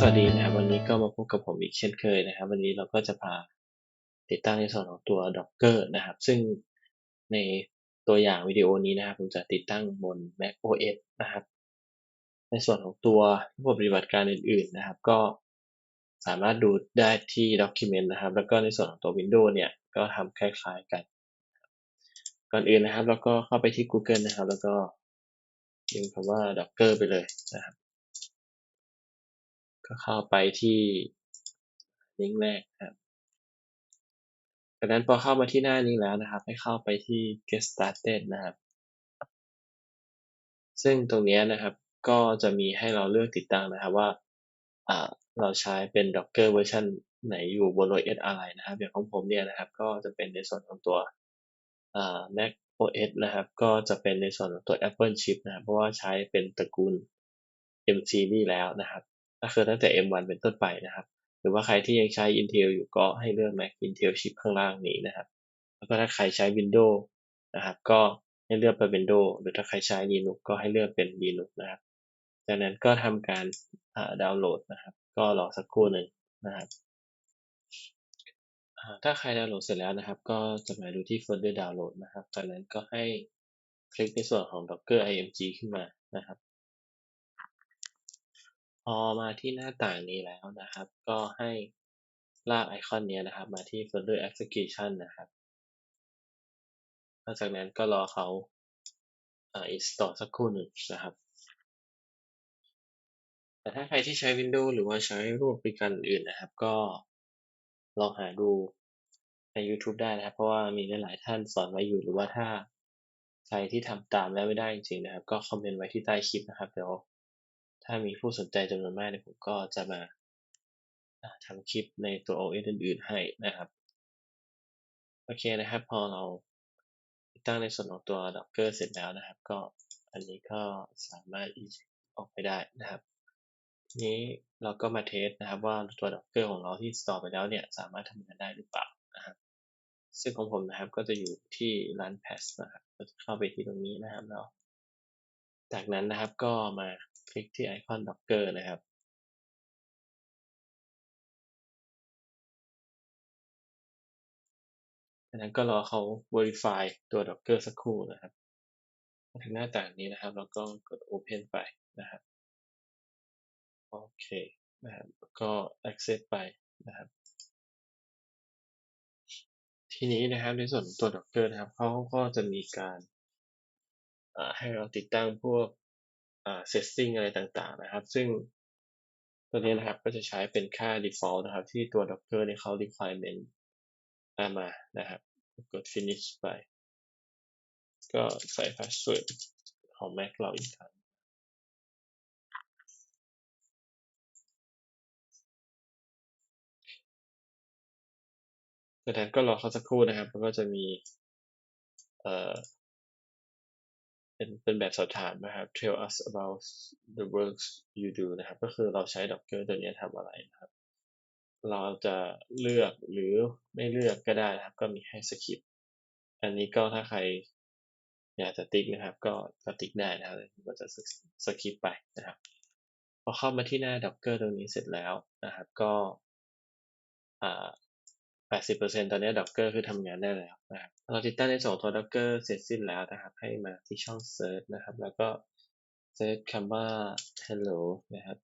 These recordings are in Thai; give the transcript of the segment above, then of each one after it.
สวัสดีนะครับวันนี้ก็มาพบกับผมอีกเช่นเคยนะครับ วันนี้เราก็จะพาติดตั้งในส่วนของตัว Docker นะครับ ซึ่งในตัวอย่างวิดีโอนี้นะครับผมจะติดตั้งบน Mac OS นะครับ ในส่วนของตัวระบบปฏิบัติการอื่น ๆนะครับ ก็สามารถดูได้ที่ Document นะครับ แล้วก็ในส่วนของตัว Windows เนี่ยก็ทำคล้ายๆกัน ก่อนอื่นนะครับเราก็เข้าไปที่ Google นะครับ แล้วก็พิมพ์คำว่า Docker ไปเลยนะครับ ก็เข้าไปที่ลิงก์แรกครับจากนั้นพอเข้ามาที่หน้านี้แล้วนะครับ ให้เข้าไปที่ get started นะครับ ซึ่งตรงนี้นะครับก็จะมีให้เราเลือกติดตั้งนะครับว่าเราใช้เป็น Docker เวอร์ชันไหนอยู่บน OS อะไรนะครับ อย่างของผมเนี่ยนะครับ ก็จะเป็นในส่วนของตัว Mac OS นะครับ ก็จะเป็นในส่วนของตัว Apple Chip นะครับ เพราะว่าใช้เป็นตระกูล M series แล้วนะครับ ก็คือตั้งแต่ M1 เป็นต้นไปนะครับ หรือว่าใครที่ยังใช้ Intel อยู่ก็ให้เลือก Mac Intel Chip ข้างล่างนี้นะครับ แล้วก็ถ้าใครใช้ Windows นะครับ ก็ให้เลือกเป็น Windows หรือถ้าใครใช้ Linux ก็ให้เลือกเป็น Linux นะครับ จากนั้นก็ทำการดาวน์โหลดนะครับ ก็รอสักครู่หนึ่งนะครับถ้าใครดาวน์โหลดเสร็จแล้วนะครับ ก็จะมาดูที่โฟลเดอร์ดาวน์โหลดนะครับจากนั้นก็ให้คลิกในส่วนของ Docker IMG ขึ้นมานะครับ อมาที่หน้าต่างนี้แล้วนะครับ ก็ให้ลากไอคอนนี้นะครับ มาที่ folder application นะครับหลังจากนั้นก็รอเขา install สักครู่หนึ่งนะครับ แต่ถ้าใครที่ใช้ Windows หรือว่าใช้รูปบริการอื่นนะครับ ก็ลองหาดูใน YouTube ได้นะครับ เพราะว่ามีหลายท่านสอนไว้อยู่หรือว่าถ้าใครที่ทำตามแล้วไม่ได้จริงๆนะครับ ก็คอมเมนต์ไว้ที่ใต้คลิปนะครับ เดี๋ยว ถ้ามีผู้สนใจจำนวนมากเนี่ยผมก็จะมาทำคลิปในตัว OS อื่นๆให้นะครับ โอเคนะครับ พอเราติดตั้งในส่วนของตัว Docker เสร็จแล้วนะครับ ก็อันนี้ก็สามารถออกไปได้นะครับ นี้เราก็มาเทสนะครับว่าตัว Docker ของเราที่ store ไปแล้วเนี่ยสามารถทำงานได้หรือเปล่านะครับ ซึ่งของผมนะครับก็จะอยู่ที่ Run Patch นะครับ ก็จะเข้าไปที่ตรงนี้นะครับแล้ว จากนั้นนะครับก็มาคลิกที่ไอคอน Docker นะครับจากนั้นก็รอเขา verify ตัว Docker สักครู่นะครับมาถึงหน้าต่างนี้นะครับ แล้วก็กด Open ไปนะครับ โอเคนะครับก็ access ไปนะครับ ทีนี้นะครับในส่วนตัว Docker นะครับเขาก็จะมีการ ให้เราติดตั้งพวกเซตติ้งอะไรต่างๆนะครับ ซึ่งตัวนี้นะครับก็จะใช้เป็นค่า default นะครับ ที่ตัว Docker เนี่เขา requirement มานะครับกด finish ไป ก็ใส่ password ของ Mac เราอีกครั้งจากนั้นก็รอเขาสักครู่นะครับแล้วก็จะมี เอ่อ เป็นเป็นแบบสอบถามนะครับ tell us about the works you do นะครับ ก็คือเราใช้ Docker ตัวนี้ทำอะไรนะครับ เราจะเลือกหรือไม่เลือกก็ได้นะครับ ก็มีให้สคริปต์อันนี้ก็ถ้าใครอยากจะติ๊กนะครับ ก็ก็ติ๊กได้นะครับก็จะสคริปต์ไปนะครับ พอเข้ามาที่หน้า Docker ตรงนี้เสร็จแล้วนะครับ ก็อ่า 80%ตอนนี้ Docker คือทำงานได้แล้วนะครับเราติดตั้งในส่วนตัว Docker เสร็จสิ้นแล้วนะครับ ให้มาที่ช่อง Search นะครับ แล้วก็ Search คำว่า hello นะครับ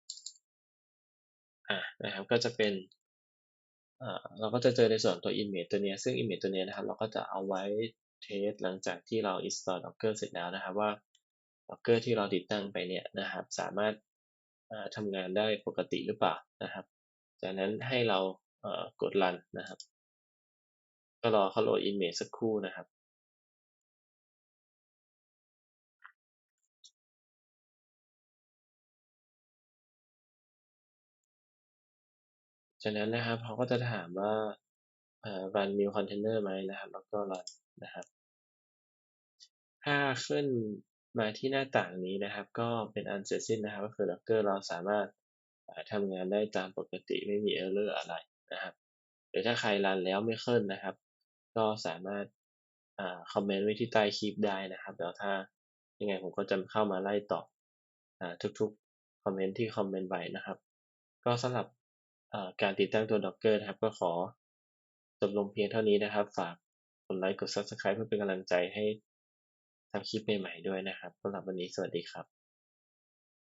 อ่านะครับ ก็จะเป็นอ่าเราก็จะเจอในส่วนตัว image ตัวนี้ซึ่ง image ตัวนี้นะครับ เราก็จะเอาไว้เทสหลังจากที่เรา install Docker เสร็จแล้วนะครับว่า Docker ที่เราติดตั้งไปเนี่ยนะครับ สามารถทำงานได้ปกติหรือเปล่านะครับ จากนั้นให้เรากด run นะครับ ก็รอเขาโหลด image สักครู่นะครับจากนั้นนะครับเขาก็จะถามว่า run new container ไหมนะครับ แล้วก็ run นะครับ ถ้าขึ้นมาที่หน้าต่างนี้นะครับ ก็เป็นอันเสร็จสิ้นนะครับ ก็คือ Docker เราสามารถทำงานได้ตามปกติไม่มี error อะไรนะครับ หรือถ้าใครรันแล้วไม่ขึ้นนะครับ ก็สามารถคอมเมนต์ไว้ที่ใต้คลิปได้นะครับเดี๋ยวถ้ายังไงผมก็จะเข้ามาไล่ตอบทุกๆคอมเมนต์ที่คอมเมนต์ไว้นะครับ ก็สำหรับการติดตั้งตัว Docker นะครับ ก็ขอจบลงเพียงเท่านี้นะครับ ฝากกดไลค์กด Subscribe เพื่อเป็นกำลังใจให้ทำคลิปใหม่ๆด้วยนะครับสำหรับวันนี้สวัสดีครับ